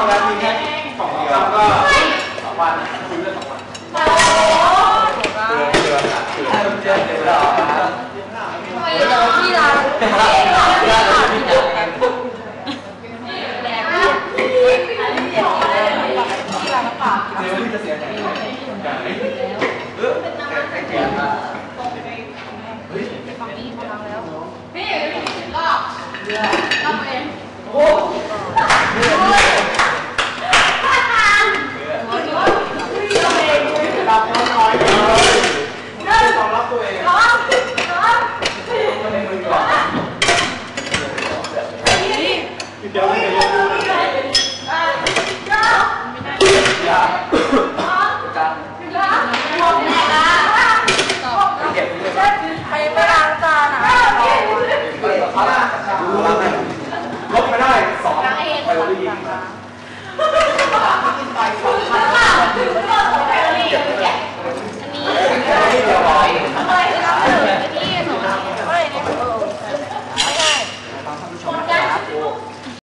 องแล้วมีแค่สองเดียวก็สองวันคุยเรื่องสองวันเดือนเดือนเดือนเดือนเดือนหรอพี่เราเองโอ้ เดี๋ยวเดี๋ยวไปมา